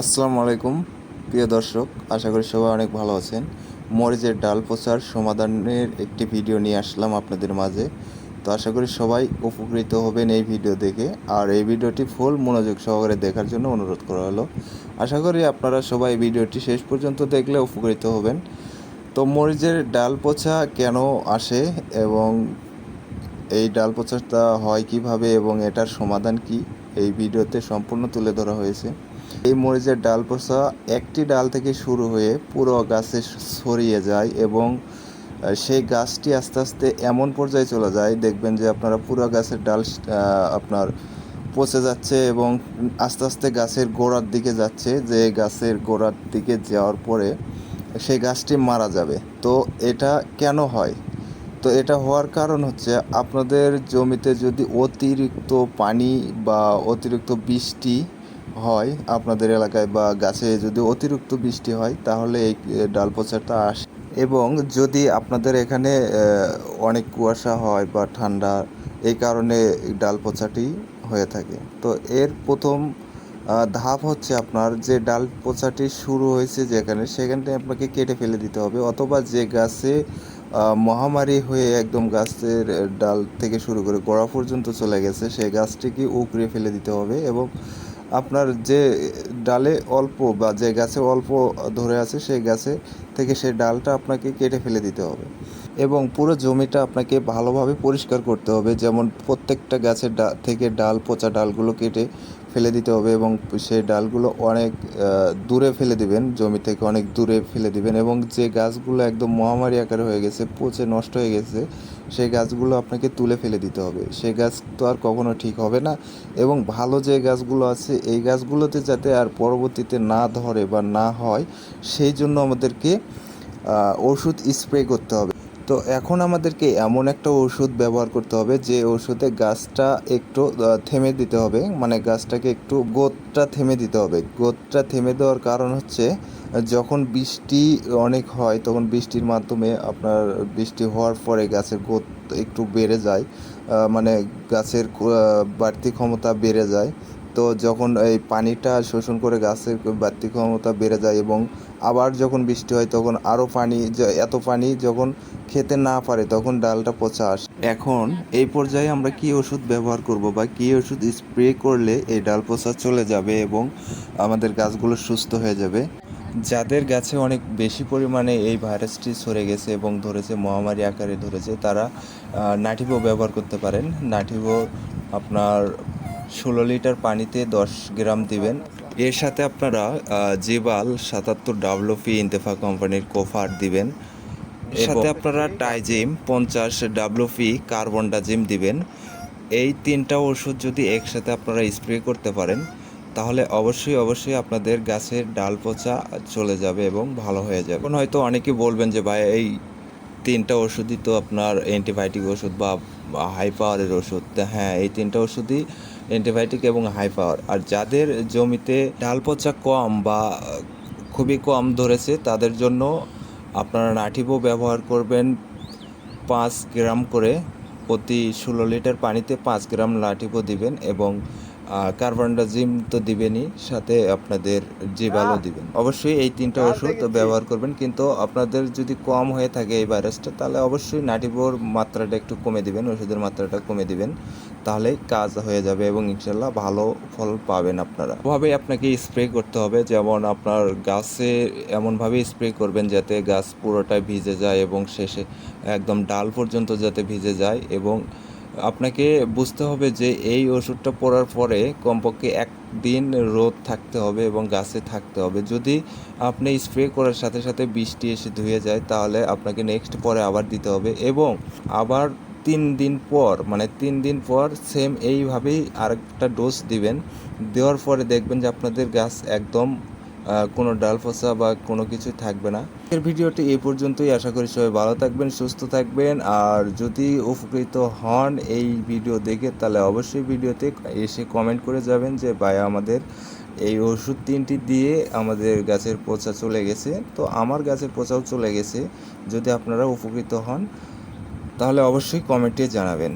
আসসালামু আলাইকুম, প্রিয় দর্শক, আশা করি সবাই অনেক ভালো আছেন। মরিচের ডাল পচার সমাধানের একটি ভিডিও নিয়ে আসলাম আপনাদের মাঝে। তো আশা করি সবাই উপকৃত হবেন এই ভিডিও দেখে। আর এই ভিডিওটি ফুল মনোযোগ সহকারে দেখার জন্য অনুরোধ করা হলো। আশা করি আপনারা সবাই ভিডিওটি শেষ পর্যন্ত দেখলে উপকৃত হবেন। তো মরিচের ডাল পচা কেন আসে এবং এই ডাল পচাটা হয় কীভাবে এবং এটার সমাধান কি? এই ভিডিওতে সম্পূর্ণ তুলে ধরা হয়েছে। এই মরিচের ডাল পচা একটি ডাল থেকে শুরু হয়ে পুরো গাছে ছড়িয়ে যায় এবং সেই গাছটি আস্তে আস্তে এমন পর্যায়ে চলে যায়, দেখবেন যে আপনারা পুরো গাছের ডাল আপনার পচে যাচ্ছে এবং আস্তে আস্তে গাছের গোড়ার দিকে যাচ্ছে, যে গাছের গোড়ার দিকে যাওয়ার পরে সেই গাছটি মারা যাবে। তো এটা কেন হয়? তো এটা হওয়ার কারণ হচ্ছে আপনাদের জমিতে যদি অতিরিক্ত পানি বা অতিরিক্ত বৃষ্টি হয় আপনাদের এলাকায় বা গাছে যদি অতিরিক্ত বৃষ্টি হয়, তাহলে এই ডাল পচাটা আসে, এবং যদি আপনাদের এখানে অনেক কুয়াশা হয় বা ঠান্ডা, এই কারণে ডাল পচাটি হয়ে থাকে। তো এর প্রথম ধাপ হচ্ছে আপনার যে ডাল পচাটি শুরু হয়েছে যেখানে সেখানটা আপনাকে কেটে ফেলে দিতে হবে অথবা যে গাছে মহামারী হয়ে একদম গাছের ডাল থেকে শুরু করে গোড়া পর্যন্ত চলে গেছে সেই গাছটিকে উপড়ে ফেলে দিতে হবে এবং আপনার যে ডালে অল্প বা যে গাছে অল্প ধরে আছে, সেই গাছে থেকে সেই ডালটা আপনাকে কেটে ফেলে দিতে হবে। এবং পুরো জমিটা আপনাকে ভালোভাবে পরিষ্কার করতে হবে। যেমন প্রত্যেকটা গাছের ডা, থেকে ডাল, পচা ডালগুলো কেটে ফেলে দিতে হবে এবং সেই ডালগুলো অনেক দূরে ফেলে দিবেন, জমি থেকে অনেক দূরে ফেলে দিবেন এবং যে গাছগুলো একদম মহামারী আকারে হয়ে গেছে, পচে নষ্ট হয়ে গেছে, সেই গাছগুলো আপনাকে তুলে ফেলে দিতে হবে। সেই গাছ তো আর কখনো ঠিক হবে না এবং ভালো যে গাছগুলো আছে, এই গাছগুলোতে যাতে আর পরবর্তীতে না ধরে বা না হয়, সেই জন্য আমাদেরকে ওষুধ স্প্রে করতে হবে। তো এখন আমাদেরকে এমন একটা ওষুধ ব্যবহার করতে হবে যে ওষুধে গাছটা একটু থেমে দিতে হবে। মানে গাছটাকে একটু গোতটা থেমে দিতে হবে। গোতটা থেমে দেওয়ার কারণ হচ্ছে, যখন বৃষ্টি অনেক হয়, তখন বৃষ্টির মাধ্যমে আপনার বৃষ্টি হওয়ার পরে গাছের গোত একটু বেড়ে যায়। মানে গাছের বাড়তি ক্ষমতা বেড়ে যায়। তো যখন এই পানিটা শোষণ করে গাছের বাড়তি ক্ষমতা বেড়ে যায় এবং আবার যখন বৃষ্টি হয়, তখন আরও পানি এত পানি যখন খেতে না পারে, তখন ডালটা পচা আসে। এখন এই পর্যায়ে আমরা কি ওষুধ ব্যবহার করব বা কি ওষুধ স্প্রে করলে এই ডাল পচা চলে যাবে এবং আমাদের গাছগুলো সুস্থ হয়ে যাবে? যাদের গাছে অনেক বেশি পরিমাণে এই ভাইরাসটি ছড়ে গেছে এবং ধরেছে, মহামারী আকারে ধরেছে, তারা নাটিভো ব্যবহার করতে পারেন। নাটিভো আপনার ষোলো লিটার পানিতে দশ গ্রাম দিবেন। এর সাথে আপনারা জিবাল সাতাত্তর ডাব্লুপি ইন্তেফা কোম্পানির কোফার দিবেন। এর সাথে আপনারা টাইজিম পঞ্চাশ ডাব্লুপি কার্বন ডাজিম দিবেন। এই তিনটা ওষুধ যদি একসাথে আপনারা স্প্রে করতে পারেন তাহলে অবশ্যই অবশ্যই আপনাদের গাছের ডাল পচা চলে যাবে এবং ভালো হয়ে যাবে। হয়তো অনেকে বলবেন যে ভাই এই তিনটা ওষুধই তো আপনার অ্যান্টিবায়োটিক ওষুধ বা হাই পাওয়ারের ওষুধ। হ্যাঁ এই তিনটা ওষুধই অ্যান্টিবায়োটিক এবং হাই পাওয়ার আর যাদের জমিতে ডাল পচা কম বা খুবই কম ধরেছে, তাদের জন্য আপনারা নাটিভো ব্যবহার করবেন পাঁচ গ্রাম করে। প্রতি ষোলো লিটার পানিতে পাঁচ গ্রাম লাঠিভো দিবেন এবং কার্বনডাজিম তো দিবেনই সাথে আপনাদের জিবালও দিবেন। অবশ্যই এই তিনটা ওষুধ ব্যবহার করবেন কিন্তু আপনাদের যদি কম হয়ে থাকে এই ভাইরাসটা তাহলে অবশ্যই নাটিভোর মাত্রাটা একটু কমে দিবেন ওষুধের মাত্রাটা কমে দিবেন তাহলে কাজ হয়ে যাবে এবং ইনশাল্লাহ ভালো ফল পাবেন আপনারা। ওভাবেই আপনাকে স্প্রে করতে হবে যেমন আপনার গাছে এমনভাবে স্প্রে করবেন যাতে গাছ পুরোটাই ভিজে যায় এবং শেষে একদম ডাল পর্যন্ত যাতে ভিজে যায় এবং আপনাকে বুঝতে হবে যে এই ওষুধটা পড়ার পরে কমপক্ষে একদিন রোদ থাকতে হবে এবং গাছে থাকতে হবে। যদি আপনি স্প্রে করার সাথে সাথে বৃষ্টি এসে ধুয়ে যায়, তাহলে আপনাকে নেক্সট পরে আবার দিতে হবে এবং আবার তিন দিন পর মানে তিন দিন পর সেম এইভাবেই আরেকটা ডোজ দিবেন। দেওয়ার পরে দেখবেন যে আপনাদের গাছ একদম কোনো ডাল ফসা বা কোনো কিছু থাকবে না। এর ভিডিওটি এই পর্যন্তই। আশা করি সবাই ভালো থাকবেন, সুস্থ থাকবেন। আর যদি উপকৃত হন এই ভিডিও দেখে, তাহলে অবশ্যই ভিডিওতে এসে কমেন্ট করে যাবেন যে, ভাই, আমাদের এই ওষুধ তিনটি দিয়ে আমাদের গাছের পচা চলে গেছে। তো আমার গাছের পচাও চলে গেছে। যদি আপনারা উপকৃত হন, তাহলে অবশ্যই কমেন্টে জানাবেন।